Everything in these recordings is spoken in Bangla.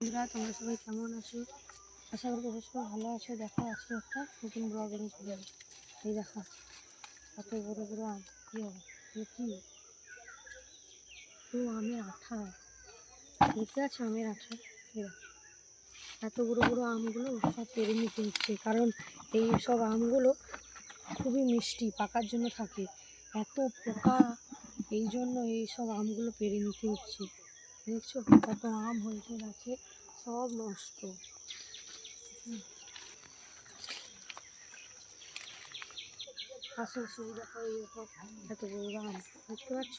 বন্ধুরা, তোমরা সবাই কেমন আছো? আশা করি তোমরা সবাই ভালো আছো। দেখো আজকে একটা নতুন ব্লগ এনে চলে যাবে এই দেখো, কত বড় বড় আম। কি হবে? কি? ও, আমের আঠা। দেখতে আছে আমের আঠা। এত বড় বড় আমগুলো সব পেরে নিতে হচ্ছে। কারণ এই সব আমগুলো খুবই মিষ্টি, পাকার জন্য থাকে। এত পোকা, এই জন্য এই সব আমগুলো পেরে নিতে হচ্ছে। দেখছ? কত আম হয়েছে গাছে, সব নষ্ট। হুম। আসো আসো এই দেখো এই এত বড় আম, দেখতে পাচ্ছ?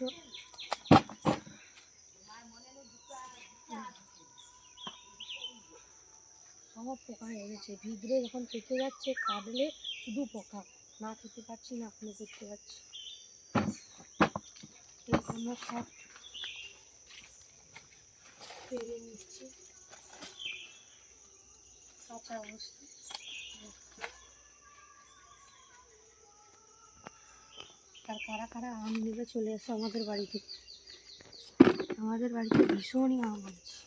সব পোকা গেছে ভিতরে যখন পেকে যাচ্ছে কাটলে শুধু পোকা। না খেতে পাচ্ছি না কোনো করতে পারছি এই আমরা সব পেরে নিচ্ছি। কাঁচা অবস্থা। আর কারা কারা আম নেবে চলে এসো আমাদের বাড়িতে। আমাদের বাড়িতে ভীষণই আম আছে।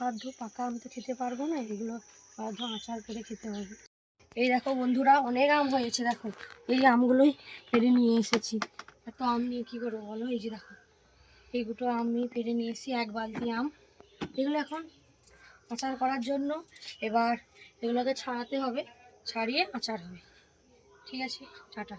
বাধ্য পাকা আম তো খেতে পারব না, এগুলো বাধ্য আচার করে খেতে হবে। এই দেখো বন্ধুরা, অনেক আম হয়েছে দেখো। এই আমগুলোই পেরে নিয়ে এসেছি। এত আম নিয়ে কী করব বলো? এই যে দেখো, এই দুটো আমি পেরে নিয়ে এসেছি, এক বালতি আম। এগুলো এখন আচার করার জন্য এবার এগুলোকে ছাড়াতে হবে, ছাড়িয়ে আচার হবে। ঠিক আছে, টাটা।